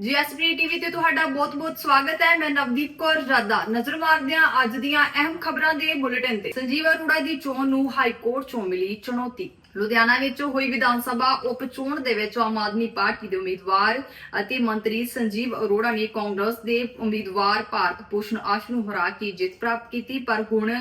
GSP TV ਤੇ ਤੁਹਾਡਾ ਬਹੁਤ-ਬਹੁਤ ਸਵਾਗਤ ਹੈ। ਮੈਂ ਨਵਦੀਪ ਕੌਰ ਜਾਦਾ ਨਜ਼ਰ ਮਾਰਦੇ ਹਾਂ ਅੱਜ ਦੀਆਂ ਅਹਿਮ ਖਬਰਾਂ ਦੇ ਬੁਲੇਟਿਨ ਤੇ। ਸੰਜੀਵ ਅਰੋੜਾ ਦੀ ਚੋਣ ਨੂੰ ਹਾਈ ਕੋਰਟ ਚੋਂ ਮਿਲੀ ਚੁਣੌਤੀ। ਲੁਧਿਆਣਾ ਵਿੱਚ ਹੋਈ ਵਿਧਾਨ ਸਭਾ ਉਪ ਚੋਣ ਦੇ ਵਿੱਚ ਆਮ ਆਦਮੀ ਪਾਰਟੀ ਦੇ ਉਮੀਦਵਾਰ ਅਤੇ ਮੰਤਰੀ ਸੰਜੀਵ ਅਰੋੜਾ ਨੇ ਕਾਂਗਰਸ ਦੇ ਉਮੀਦਵਾਰ ਭਾਰਤ ਭੂਸ਼ਣ ਆਸ਼ ਨੂੰ ਹਰਾ ਕੇ ਜਿੱਤ ਪ੍ਰਾਪਤ ਕੀਤੀ, ਪਰ ਹੁਣ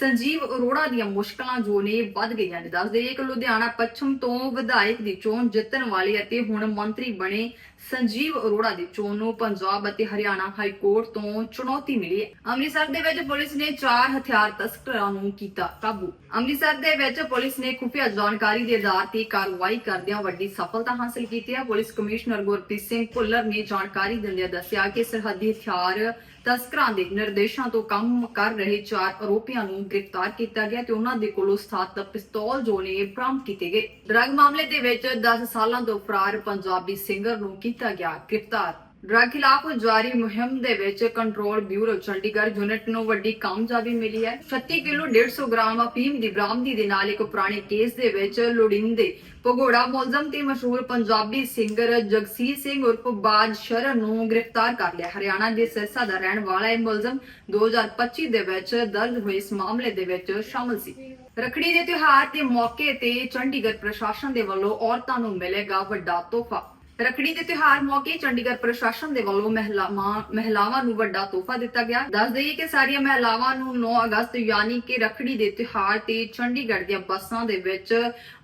ਸੰਜੀਵ ਅਰੋੜਾ ਦੀਆਂ ਮੁਸ਼ਕਲਾਂ ਜੋ ਨੇ ਵੱਧ ਗਈਆਂ ਨੇ। ਦੱਸ ਕਿ ਲੁਧਿਆਣਾ ਪੱਛਮ ਤੋਂ ਵਿਧਾਇਕ ਦੀ ਚੋਣ ਜਿੱਤਣ ਵਾਲੇ ਅਤੇ ਹੁਣ ਮੰਤਰੀ ਬਣੇ ਸੰਜੀਵ ਅਰੋੜਾ ਦੀ ਚੋਣ ਨੂੰ ਪੰਜਾਬ ਅਤੇ ਹਰਿਆਣਾ ਹਾਈ ਕੋਰਟ ਤੋਂ ਚੁਣੌਤੀ ਮਿਲੀ ਅੰਮ੍ਰਿਤਸਰ ਦੇ ਵਿੱਚ ਪੁਲਿਸ ਨੇ ਚਾਰ ਹਥਿਆਰ ਤਸਕਰਾਂ ਨੂੰ ਕੀਤਾ ਕਾਬੂ। ਅੰਮ੍ਰਿਤਸਰ ਦੇ ਵਿੱਚ ਪੁਲਿਸ ਨੇ ਖੁਫੀਆ ਜਾਣਕਾਰੀ ਦੇ ਆਧਾਰ ਤੇ ਕਾਰਵਾਈ ਕਰਦਿਆਂ ਵੱਡੀ ਸਫਲਤਾ ਹਾਸਲ ਕੀਤੀ ਹੈ। ਪੁਲਿਸ ਕਮਿਸ਼ਨਰ ਗੁਰਪ੍ਰੀਤ ਸਿੰਘ ਭੁੱਲਰ ਨੇ ਜਾਣਕਾਰੀ ਦਿੰਦਿਆਂ ਦੱਸਿਆ ਕਿ ਸਰਹੱਦੀ ਹਥਿਆਰ ਤਸਕਰਾਂ ਦੇ ਨਿਰਦੇਸ਼ਾਂ ਤੋਂ ਕੰਮ ਕਰ ਰਹੇ ਚਾਰ ਆਰੋਪੀਆਂ ਨੂੰ ਗ੍ਰਿਫਤਾਰ ਕੀਤਾ ਗਿਆ ਤੇ ਉਹਨਾਂ ਦੇ ਕੋਲੋਂ ਸਥਾਤ ਪਿਸਤੌਲ ਜੋ ਨੇ ਬਰਾਮਦ ਕੀਤੇ ਗਏ। ਡਰੱਗ ਮਾਮਲੇ ਦੇ ਵਿੱਚ 10 ਸਾਲਾਂ ਤੋਂ ਫਰਾਰ ਪੰਜਾਬੀ ਸਿੰਗਰ ਨੂੰ ਕੀਤਾ ਗਿਆ ਗ੍ਰਿਫਤਾਰ। ਡਰੱਗ ਖਿਲਾਫ ਜਾਰੀ ਮੁਹਿੰਮ ਦੇ ਵਿੱਚ ਕੰਟਰੋਲ ਬਿਊਰੋ ਚੰਡੀਗੜ੍ਹ ਯੂਨਿਟ ਨੂੰ ਵੱਡੀ ਕਾਮਯਾਬੀ ਮਿਲੀ ਹੈ। 36 ਕਿਲੋ 150 ਗ੍ਰਾਮ ਅਫੀਮ ਦੀ ਬਰਾਮਦੀ ਦੇ ਨਾਲ ਇੱਕ ਪੁਰਾਣੇ ਕੇਸ ਦੇ ਵਿੱਚ ਲੋੜਿੰਦੇ ਭਗੋੜਾ ਮੁਲਜ਼ਮ ਤੇ ਮਸ਼ਹੂਰ ਪੰਜਾਬੀ ਸਿੰਗਰ ਜਗਸੀਰ ਸਿੰਘ ਉਰਫ ਬਾਜ ਸ਼ਰਨ ਨੂੰ ਗ੍ਰਿਫਤਾਰ ਕਰ ਲਿਆ। ਹਰਿਆਣਾ ਦੇ ਸਿਰਸਾ ਦਾ ਰਹਿਣ ਵਾਲਾ ਇਹ ਮੁਲਜ਼ਮ 2025 ਦੇ ਵਿੱਚ ਦਰਜ ਹੋਏ ਇਸ ਮਾਮਲੇ ਦੇ ਵਿੱਚ ਸ਼ਾਮਲ ਸੀ। ਰਖੜੀ ਦੇ ਤਿਉਹਾਰ ਦੇ ਮੌਕੇ ਤੇ ਚੰਡੀਗੜ੍ਹ ਪ੍ਰਸ਼ਾਸਨ ਦੇ ਵੱਲੋਂ ਔਰਤਾਂ ਨੂੰ ਮਿਲੇਗਾ ਵੱਡਾ ਤੋਹਫਾ। ਰਖੜੀ ਦੇ ਤਿਉਹਾਰ ਮੌਕੇ ਚੰਡੀਗੜ੍ਹ ਪ੍ਰਸ਼ਾਸਨ ਦੇ ਵੱਲੋਂ ਮਹਿਲਾਵਾਂ ਨੂੰ ਵੱਡਾ ਤੋਹਫਾ ਦਿੱਤਾ ਗਿਆ। ਦੱਸ ਦਈਏ ਕਿ ਸਾਰੀਆਂ ਮਹਿਲਾਵਾਂ ਨੂੰ 9 ਅਗਸਤ ਯਾਨੀ ਕਿ ਰਖੜੀ ਦੇ ਤਿਉਹਾਰ ਤੇ ਚੰਡੀਗੜ੍ਹ ਦੀਆਂ ਬੱਸਾਂ ਦੇ ਵਿੱਚ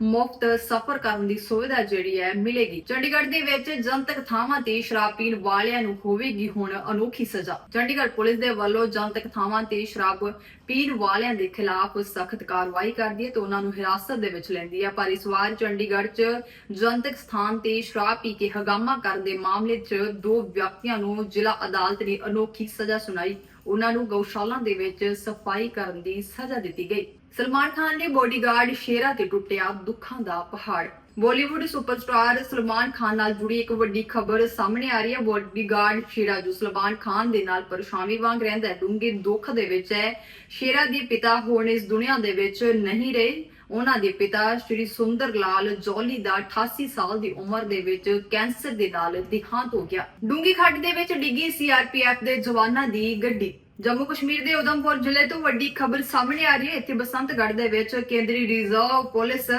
ਮੁਫਤ ਸਫ਼ਰ ਕਰਨ ਦੀ ਸੁਵਿਧਾ ਜਿਹੜੀ ਹੈ ਮਿਲੇਗੀ। ਚੰਡੀਗੜ੍ਹ ਦੇ ਵਿੱਚ ਜਨਤਕ ਥਾਵਾਂ ਤੇ ਸ਼ਰਾਬ ਪੀਣ ਵਾਲਿਆਂ ਨੂੰ ਹੋਵੇਗੀ ਹੁਣ ਅਨੋਖੀ ਸਜ਼ਾ। ਚੰਡੀਗੜ੍ਹ ਪੁਲਿਸ ਦੇ ਵੱਲੋਂ ਜਨਤਕ ਥਾਵਾਂ ਤੇ ਸ਼ਰਾਬ ਪੀਣ ਵਾਲਿਆਂ ਦੇ ਖਿਲਾਫ ਸਖਤ ਕਾਰਵਾਈ ਕਰਦੀ ਹੈ ਤੇ ਉਹਨਾਂ ਨੂੰ ਹਿਰਾਸਤ ਦੇ ਵਿੱਚ ਲੈਂਦੀ ਹੈ। ਪਰ ਇਸ ਵਾਰ ਚੰਡੀਗੜ੍ਹ 'ਚ ਜਨਤਕ ਸਥਾਨ ਤੇ ਸ਼ਰਾਬ ਪੀ ਕੇ ਹਗਾਮਾ ਕਰਨ ਦੇ ਮਾਮਲੇ 'ਚ ਦੋ ਵਿਅਕਤੀਆਂ ਨੂੰ ਜ਼ਿਲ੍ਹਾ ਅਦਾਲਤ ਨੇ ਅਨੋਖੀ ਸਜ਼ਾ ਸੁਣਾਈ। ਉਹਨਾਂ ਨੂੰ ਗਊਸ਼ਾਲਾ ਦੇ ਵਿੱਚ ਸਫ਼ਾਈ ਕਰਨ ਦੀ ਸਜ਼ਾ ਦਿੱਤੀ ਗਈ। ਸਲਮਾਨ ਖਾਨ ਦੇ ਬੋਡੀਗਾਰਡ ਸ਼ੇਰਾ ਤੇ ਟੁੱਟਿਆ ਦੁੱਖਾਂ ਦਾ ਪਹਾੜ। ਬਾਲੀਵੁੱਡ ਸੁਪਰਸਟਾਰ ਸਲਮਾਨ ਖਾਨ ਨਾਲ ਜੁੜੀ ਇੱਕ ਵੱਡੀ ਖਬਰ ਸਾਹਮਣੇ ਆ ਰਹੀ ਹੈ। ਬੋਡੀਗਾਰਡ ਸ਼ੇਰਾ ਜੋ ਸਲਮਾਨ ਖਾਨ ਦੇ ਨਾਲ ਪਰੇਸ਼ਾਨੀ ਵਾਂਗ ਰਹਿੰਦਾ ਡੂੰਘੇ ਦੁੱਖ ਦੇ ਵਿੱਚ ਹੈ। ਸ਼ੇਰਾ ਦੇ ਪਿਤਾ ਹੁਣ ਇਸ ਦੁਨੀਆ ਦੇ ਵਿੱਚ ਨਹੀਂ ਰਹੇ। ਉਹਨਾਂ ਦੇ ਪਿਤਾ ਸ਼੍ਰੀ ਸੁੰਦਰ ਲਾਲ ਜੌਲੀ ਦਾ 88 ਸਾਲ ਦੀ ਉਮਰ ਦੇ ਵਿੱਚ ਕੈਂਸਰ ਦੇ ਨਾਲ ਦਿਹਾਂਤ ਹੋ ਗਿਆ। ਡੂੰਗੀ ਖੱਡ ਦੇ ਵਿੱਚ ਡਿੱਗੀ ਸੀਆਰਪੀਐਫ ਦੇ ਜਵਾਨਾਂ ਦੀ ਗੱਡੀ। ਜੰਮੂ ਕਸ਼ਮੀਰ ਦੇ ਉਧਮਪੁਰ ਜ਼ਿਲ੍ਹੇ ਤੋਂ ਵੱਡੀ ਖਬਰ ਸਾਹਮਣੇ ਆ ਰਹੀ ਹੈ। ਇੱਥੇ ਬਸੰਤਗੜ੍ਹ ਦੇ ਵਿੱਚ ਕੇਂਦਰੀ ਰਿਜ਼ਰਵ ਪੁਲਿਸ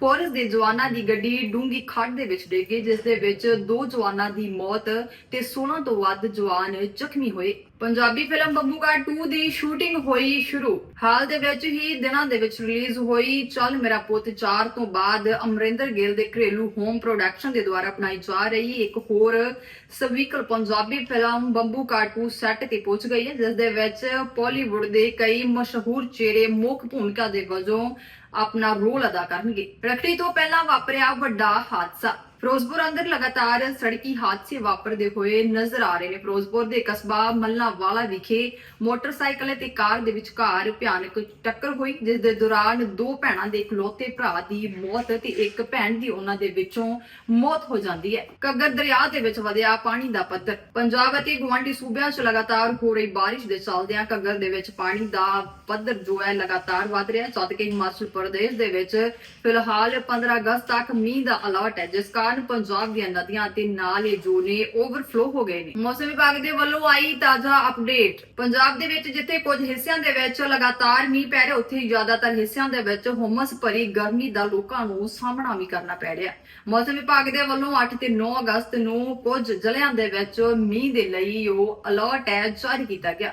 ਫੋਰਸ ਦੇ ਜਵਾਨਾਂ ਦੀ ਗੱਡੀ ਡੂੰਗੀ ਖੱਡ ਦੇ ਵਿੱਚ ਡਿੱਗ ਜਿਸ ਦੇ ਵਿੱਚ ਦੋ ਜਵਾਨਾਂ ਦੀ ਮੌਤ ਤੇ 16 ਤੋਂ ਵੱਧ ਜਵਾਨ ਜ਼ਖਮੀ ਹੋਏ। ਪੰਜਾਬੀ ਫਿਲਮ ਬੰਬੂਕਾ 2 ਦੀ ਸ਼ੂਟਿੰਗ ਹੋਈ ਸ਼ੁਰੂ। ਹਾਲ ਦੇ ਵਿੱਚ ਹੀ ਦਿਨਾਂ ਦੇ ਵਿੱਚ ਰਿਲੀਜ਼ ਹੋਈ। ਚੱਲ ਮੇਰਾ ਪੁੱਤ 4 ਤੋਂ ਬਾਅਦ ਅਮਰਿੰਦਰ ਗਿੱਲ ਦੇ ਘਰੇਲੂ ਹੋਮ ਪ੍ਰੋਡਕਸ਼ਨ ਦੇ ਦੁਆਰਾ ਅਪਣਾਈ ਜਾ ਰਹੀ ਇੱਕ ਹੋਰ sequel Punjabi film Bambukat 2 set ਤੇ ਪਹੁੰਚ ਗਈ ਹੈ, ਜਿਸ ਦੇ ਵਿੱਚ ਬਾਲੀਵੁੱਡ ਦੇ ਕਈ ਮਸ਼ਹੂਰ ਚਿਹਰੇ ਮੁੱਖ ਭੂਮਿਕਾ ਦੇ ਵਜੋਂ ਆਪਣਾ ਰੋਲ ਅਦਾ ਕਰਨਗੇ। ਰੱਖੜੀ ਤੋਂ ਪਹਿਲਾਂ ਵਾਪਰਿਆ ਵੱਡਾ ਹਾਦਸਾ। ਫਿਰੋਜ਼ਪੁਰ ਅੰਦਰ ਲਗਾਤਾਰ ਸੜਕੀ ਹਾਦਸੇ ਵਾਪਰਦੇ ਹੋਏ ਨਜ਼ਰ ਆ ਰਹੇ ਨੇ। ਫਿਰੋਜ਼ਪੁਰ ਦੇ ਕਸਬਾ ਮੱਲਾਂਵਾਲਾ ਵਿਖੇ ਮੋਟਰਸਾਈਕਲ ਅਤੇ ਕਾਰ ਦੇ ਵਿਚਕਾਰ ਭਿਆਨਕ ਟੱਕਰ ਹੋਈ, ਜਿਸ ਦੇ ਦੌਰਾਨ ਦੋ ਭੈਣਾਂ ਦੇ ਇਕਲੌਤੇ ਭਰਾ ਦੀ ਮੌਤ ਤੇ ਇੱਕ ਭੈਣ ਦੀ ਉਹਨਾਂ ਦੇ ਵਿੱਚੋਂ ਮੌਤ ਹੋ ਜਾਂਦੀ ਹੈ। ਕੱਗਰ ਦਰਿਆ ਦੇ ਵਿੱਚ ਵਧਿਆ ਪਾਣੀ ਦਾ ਪੱਧਰ। ਪੰਜਾਬ ਅਤੇ ਗੁਆਂਢੀ ਸੂਬਿਆਂ 'ਚ ਲਗਾਤਾਰ ਹੋ ਰਹੀ ਬਾਰਿਸ਼ ਦੇ ਚੱਲਦਿਆਂ ਕੱਗਰ ਦੇ ਵਿੱਚ ਪਾਣੀ ਦਾ ਪੱਧਰ ਜੋ ਹੈ ਲਗਾਤਾਰ ਵਧ ਰਿਹਾ ਜਦਕਿ ਹਿਮਾਚਲ ਪ੍ਰਦੇਸ਼ ਦੇ ਵਿੱਚ ਫਿਲਹਾਲ 15 ਅਗਸਤ ਤੱਕ ਮੀਂਹ ਦਾ ਅਲਰਟ ਹੈ, ਜਿਸ ਕਾਰਨ ਪੰਜਾਬ ਦੀਆਂ ਨਦੀਆਂ ਅਤੇ ਨਾਲੇ ਜੋ ਨੇ ਓਵਰਫਲੋ ਹੋ ਗਏ ਨੇ। ਮੌਸਮ ਵਿਭਾਗ ਦੇ ਵੱਲੋਂ ਆਈ ਤਾਜ਼ਾ ਅਪਡੇਟ ਪੰਜਾਬ ਦੇ ਵਿੱਚ ਜਿੱਥੇ ਕੁਝ ਹਿੱਸਿਆਂ ਦੇ ਵਿੱਚ ਲਗਾਤਾਰ ਮੀਂਹ ਪੈ ਰਿਹਾ, ਉੱਥੇ ਜ਼ਿਆਦਾਤਰ ਹਿੱਸਿਆਂ ਦੇ ਵਿੱਚ ਹੁਮਸ ਭਰੀ ਗਰਮੀ ਦਾ ਲੋਕਾਂ ਨੂੰ ਸਾਹਮਣਾ ਵੀ ਕਰਨਾ ਪੈ ਰਿਹਾ। ਮੌਸਮ ਵਿਭਾਗ ਦੇ ਵੱਲੋਂ 8 ਤੇ 9 ਅਗਸਤ ਨੂੰ ਕੁਝ ਜ਼ਿਲ੍ਹਿਆਂ ਦੇ ਵਿੱਚ ਮੀਂਹ ਦੇ ਲਈ ਉਹ ਅਲਰਟ ਹੈ, ਜਾਰੀ ਕੀਤਾ ਗਿਆ।